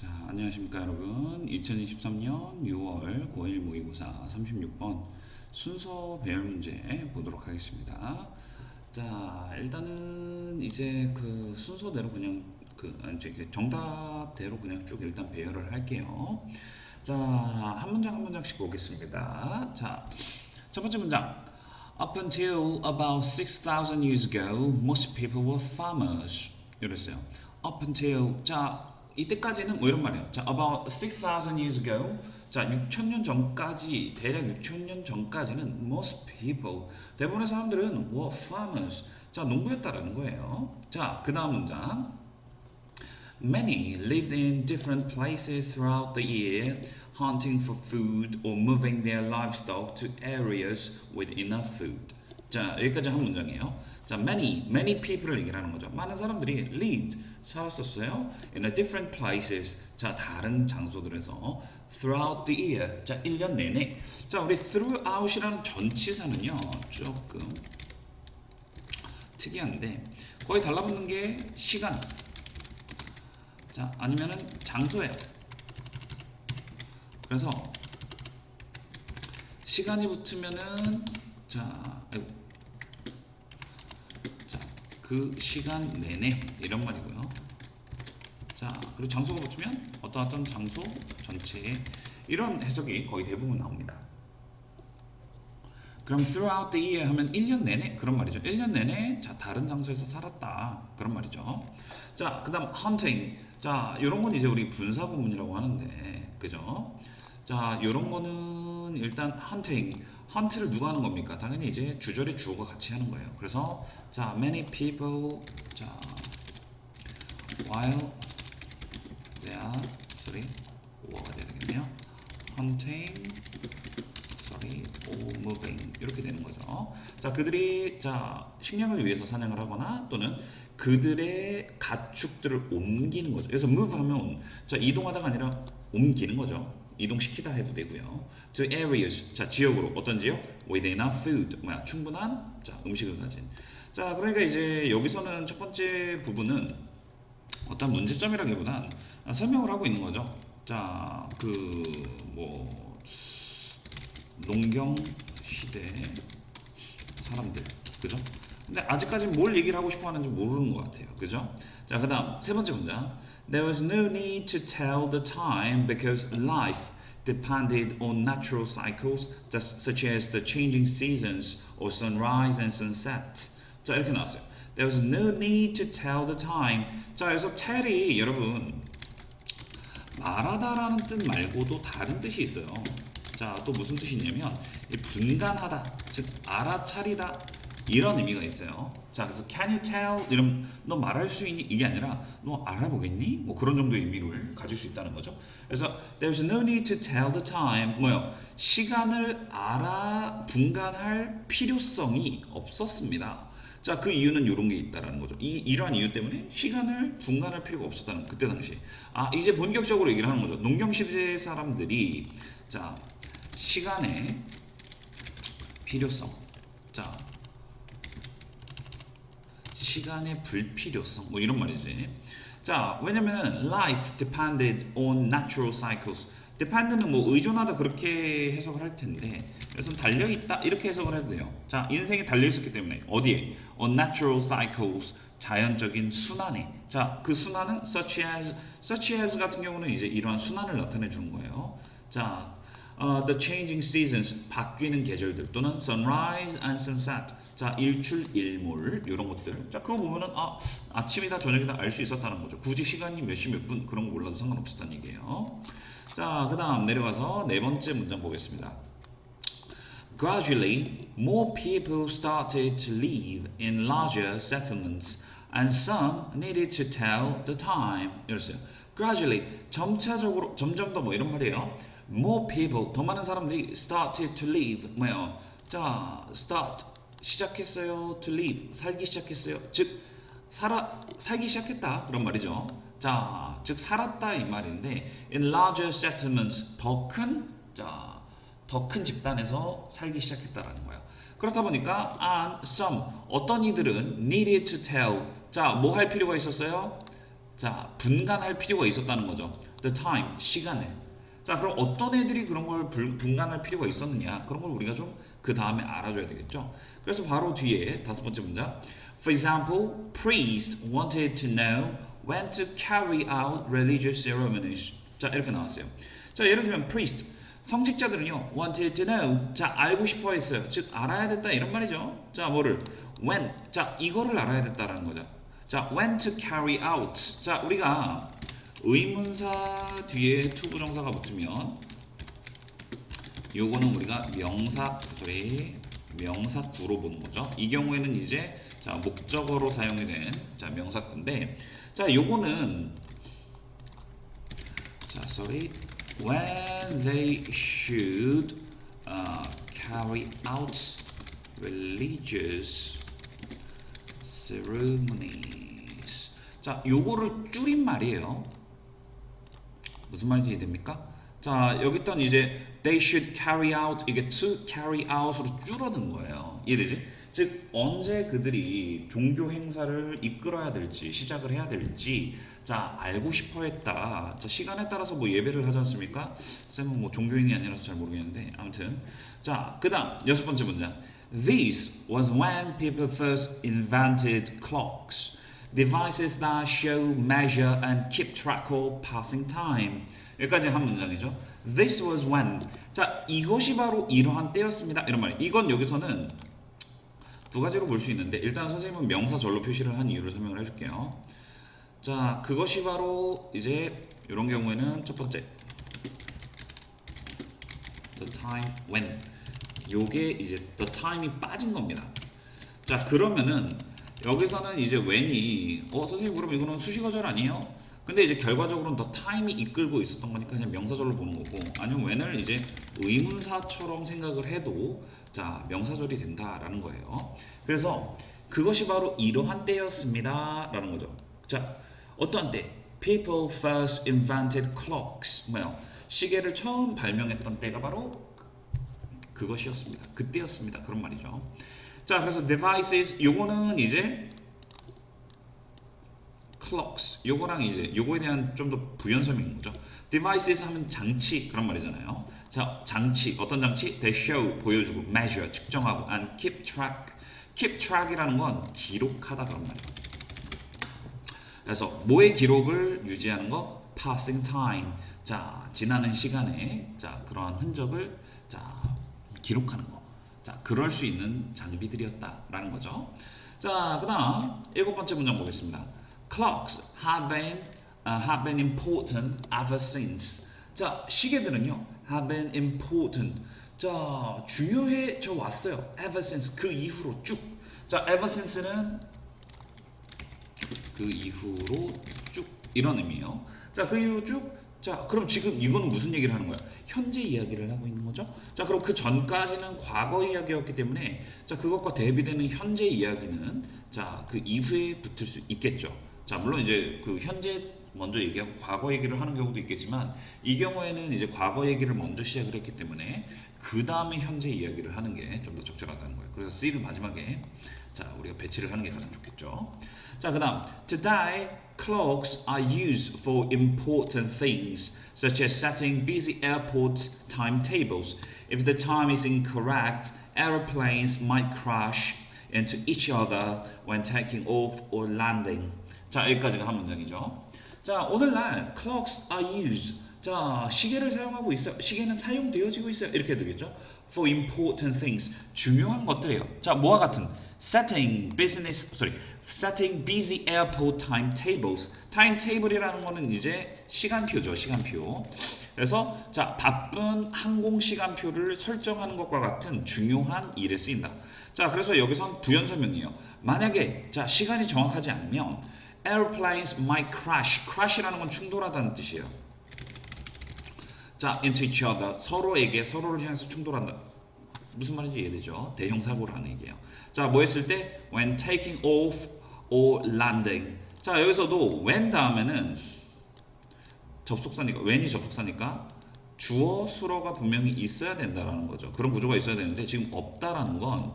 자, 안녕하십니까 여러분. 2023년 6월 고1 모의고사 36번 순서 배열 문제 보도록 하겠습니다. 자, 일단은 이제 그 순서대로 그냥 그 이제 그 정답대로 그냥 쭉 일단 배열을 할게요. 자, 한 문장 한 문장씩 보겠습니다. 자, 첫 번째 문장. Up until about 6,000 years ago, most people were farmers. 이랬어요. Up until 자 이때까지는 뭐 이런 말이에요. 자, about 6,000 years ago. 자, 6,000년 전까지 대략 6,000년 전까지는 most people 대부분의 사람들은 were farmers. 자, 농부였다라는 거예요. 자, 그 다음 문장. Many lived in different places throughout the year, hunting for food or moving their livestock to areas with enough food. 자, 여기까지 한 문장이에요. 자, many, many people을 얘기하는 거죠. 많은 사람들이 lived, 살았었어요. in a different places. 자, 다른 장소들에서 throughout the year. 자, 1년 내내. 자, 우리 throughout이라는 전치사는요. 조금 특이한데 거의 달라붙는 게 시간. 자, 아니면은 장소예요. 그래서 시간이 붙으면은 자, 아이고. 자, 그 시간 내내 이런 말이고요. 자, 그리고 장소가 붙으면 어떤 어떤 장소 전체에 이런 해석이 거의 대부분 나옵니다. 그럼 throughout the year 하면 1년 내내 그런 말이죠. 1년 내내 자 다른 장소에서 살았다 그런 말이죠. 자 그다음 hunting 자 이런 건 이제 우리 분사 구문이라고 하는데 그죠? 자 이런 거는 일단 hunting hunt를 누가 하는 겁니까? 당연히 이제 주절의 주어가 같이 하는 거예요. 그래서 자 many people 자 while they are sorry 돼야 되겠네요. hunting sorry, or moving 이렇게 되는 거죠. 자, 그들이 자 식량을 위해서 사냥을 하거나 또는 그들의 가축들을 옮기는 거죠. 그래서 move하면 자 이동하다가 아니라 옮기는 거죠. 이동시키다 해도 되고요. To areas 자 지역으로 어떤 지역? With enough food 뭐야 충분한 자 음식을 가진. 자 그러니까 이제 여기서는 첫 번째 부분은 어떤 문제점이라기보단 설명을 하고 있는 거죠. 자 그 뭐 농경 시대 사람들 그죠? 근데 아직까지 뭘 얘기를 하고 싶어 하는지 모르는 것 같아요. 그죠? 자, 그 다음 세 번째 문장. There was no need to tell the time because life depended on natural cycles such as the changing seasons or sunrise and sunset. 자, 이렇게 나왔어요. There was no need to tell the time. 자, 여기서 tell이 여러분 말하다라는 뜻 말고도 다른 뜻이 있어요. 자, 또 무슨 뜻이 있냐면 이 분간하다, 즉 알아차리다 이런 의미가 있어요. 자, 그래서 can you tell 이러면 너 말할 수 있니 이게 아니라 너 알아보겠니? 뭐 그런 정도의 의미를 가질 수 있다는 거죠. 그래서 there's no need to tell the time 뭐요? 시간을 알아 분간할 필요성이 없었습니다. 자, 그 이유는 이런 게 있다라는 거죠. 이 이러한 이유 때문에 시간을 분간할 필요가 없었다는 그때 당시. 아, 이제 본격적으로 얘기를 하는 거죠. 농경 시대 사람들이 자, 시간의 필요성. 자, 시간의 불필요성. 뭐 이런 말이지. 자, 왜냐면은 life depended on natural cycles. depend는 뭐 의존하다 그렇게 해석을 할 텐데 그래서 달려 있다 이렇게 해석을 해도 돼요. 자, 인생이 달려 있었기 때문에 어디에? on natural cycles 자연적인 순환에. 자, 그 순환은 such as such as 같은 경우는 이제 이러한 순환을 나타내 주는 거예요. 자, 어, the changing seasons 바뀌는 계절들 또는 sunrise and sunset 자 일출 일몰 이런 것들 자 그거 보면은 아 아침이다 저녁이다 알 수 있었다는 거죠 굳이 시간이 몇 시 몇 분 그런 거 몰라도 상관없었다는 얘기예요 자 그다음 내려가서 네 번째 문장 보겠습니다 Gradually, more people started to live in larger settlements, and some needed to tell the time. 이랬어요. Gradually, 점차적으로, 점점 더 뭐 이런 말이에요. More people, 더 많은 사람들이 started to live. 뭐예요? 자, start 시작했어요. To live, 살기 시작했어요. 즉, 살아 살기 시작했다 그런 말이죠. 자, 즉 살았다 이 말인데 in larger settlements 더큰 자, 더 큰 집단에서 살기 시작했다라는 거예요. 그렇다 보니까 and some 어떤 이들은 needed to tell 자, 뭐 할 필요가 있었어요? 자 분간할 필요가 있었다는 거죠. The time 시간을. 자 그럼 어떤 애들이 그런 걸 불- 분간할 필요가 있었느냐 그런 걸 우리가 좀 그 다음에 알아줘야 되겠죠. 그래서 바로 뒤에 다섯 번째 문장. For example, priests wanted to know when to carry out religious ceremonies. 자 이렇게 나왔어요. 자 예를 들면 priest 성직자들은요 wanted to know 자 알고 싶어 했어요. 즉 알아야 됐다 이런 말이죠. 자 뭐를 when 자 이거를 알아야 됐다라는 거죠. 자 when to carry out 자 우리가 의문사 뒤에 to 부정사가 붙으면 요거는 우리가 명사 소리 명사구로 보는 거죠. 이 경우에는 이제 자 목적어로 사용이 된 자 명사구인데 자 요거는 자 sorry when they should uh, carry out religious ceremonies 자 요거를 줄인 말이에요. 무슨 말인지 이해됩니까? 자 여기 있던 이제 they should carry out 이게 to carry out으로 줄어든 거예요. 이해되지? 즉 언제 그들이 종교 행사를 이끌어야 될지 시작을 해야 될지 자 알고 싶어 했다. 자 시간에 따라서 뭐 예배를 하지 않습니까? 쌤은 뭐 종교인이 아니라서 잘 모르겠는데 아무튼 자 그다음 여섯 번째 문장. This was when people first invented clocks. Devices that show, measure, and keep track of passing time. 여기까지 한 문장이죠. This was when. 자, 이것이 바로 이러한 때였습니다. 이런 말이에요. 이건 여기서는 두 가지로 볼 수 있는데 일단 선생님은 명사절로 표시를 한 이유를 설명을 해줄게요. 자, 그것이 바로 이제 이런 경우에는 첫 번째 the time when 요게 이제 the time이 빠진 겁니다. 자, 그러면은 여기서는 이제 when이 어 선생님 그럼 이거는 수식어절 아니에요? 근데 이제 결과적으로는 더 타임이 이끌고 있었던 거니까 그냥 명사절로 보는 거고 아니면 when을 이제 의문사처럼 생각을 해도 자 명사절이 된다라는 거예요. 그래서 그것이 바로 이러한 때였습니다라는 거죠. 자 어떠한 때? People first invented clocks. 뭐요? 시계를 처음 발명했던 때가 바로 그것이었습니다. 그때였습니다. 그런 말이죠. 자, 그래서 devices 요거는 이제 clocks 요거랑 이제 요거에 대한 좀 더 부연 설명인 거죠. devices 하면 장치 그런 말이잖아요. 자, 장치 어떤 장치? they show 보여주고 measure 측정하고 and keep track keep track이라는 건 기록하다 그런 말이에요. 그래서 뭐의 기록을 유지하는 거? passing time. 자, 지나는 시간에 자, 그러한 흔적을 자, 기록하는 거. 자, 그럴 수 있는 장비들이었다라는 거죠. 자, 그다음 일곱 번째 문장 보겠습니다. Clocks have been uh, have been important ever since. 자, 시계들은요 have been important. 자, 중요해져 왔어요. ever since 그 이후로 쭉. 자, ever since는 그 이후로 쭉 이런 의미예요. 자, 그 이후로 쭉. 자, 그럼 지금 이거는 무슨 얘기를 하는 거야? 현재 이야기를 하고 있는 거죠. 자, 그럼 그 전까지는 과거 이야기였기 때문에 자, 그것과 대비되는 현재 이야기는 자, 그 이후에 붙을 수 있겠죠. 자, 물론 이제 그 현재 먼저 얘기하고 과거 얘기를 하는 경우도 있겠지만 이 경우에는 이제 과거 얘기를 먼저 시작을 했기 때문에 그 다음에 현재 이야기를 하는 게 좀 더 적절하다는 거예요. 그래서 C를 마지막에 자 우리가 배치를 하는 게 가장 좋겠죠. 자 그 다음 today clocks are used for important things such as setting busy airport timetables. If the time is incorrect, airplanes might crash into each other when taking off or landing. 자 여기까지가 한 문장이죠. 자 오늘날 clocks are used. 자 시계를 사용하고 있어요. 시계는 사용되어지고 있어요. 이렇게 되겠죠. For important things 중요한 것들이에요. 자 뭐와 같은 setting business sorry setting busy airport timetables. timetable이라는 거는 이제 시간표죠. 시간표. 그래서 자 바쁜 항공 시간표를 설정하는 것과 같은 중요한 일에 쓰인다. 자 그래서 여기선 부연 설명이에요. 만약에 자 시간이 정확하지 않으면 airplanes might crash. crash이라는 건 충돌하다는 뜻이에요. 자, into each other. 서로에게 서로를 향해서 충돌한다. 무슨 말인지 이해되죠? 대형 사고를 하는 얘기예요. 자, 뭐 했을 때 when taking off or landing. 자, 여기서도 when 다음에는 접속사니까 when이 접속사니까 주어 수어가 분명히 있어야 된다라는 거죠. 그런 구조가 있어야 되는데 지금 없다라는 건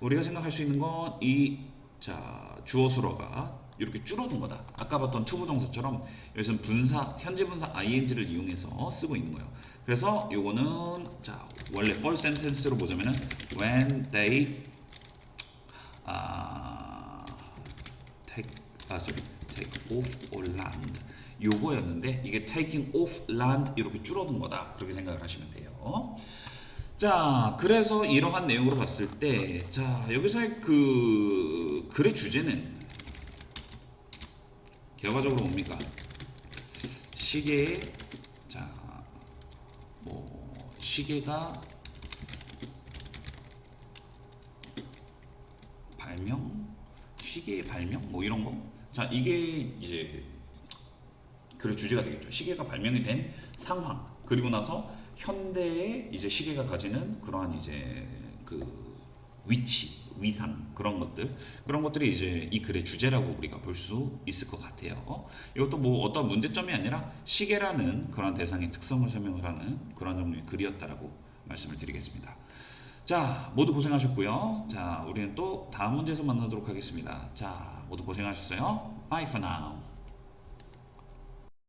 우리가 생각할 수 있는 건 이 자, 주어 수어가 이렇게 줄어든 거다. 아까 봤던 투부 정사처럼 여기서는 분사 현재 분사 ing를 이용해서 쓰고 있는 거예요. 그래서 요거는 자 원래 for sentence로 보자면은 when they 아 take 아 sorry take off or land 요거였는데 이게 taking off land 이렇게 줄어든 거다 그렇게 생각을 하시면 돼요. 자 그래서 이러한 내용으로 봤을 때 자 여기서의 그 글의 주제는 결과적으로 뭡니까? 시계 자뭐 시계가 발명? 시계의 발명? 뭐 이런 거. 자 이게 이제 그 주제가 되겠죠. 시계가 발명이 된 상황. 그리고 나서 현대의 이제 시계가 가지는 그러한 이제 그 위치 위상 그런 것들 그런 것들이 이제 이 글의 주제라고 우리가 볼 수 있을 것 같아요. 이것도 뭐 어떤 문제점이 아니라 시계라는 그런 대상의 특성을 설명을 하는 그런 종류의 글이었다라고 말씀을 드리겠습니다. 자, 모두 고생하셨고요. 자, 우리는 또 다음 문제에서 만나도록 하겠습니다. 자, 모두 고생하셨어요. Bye for now.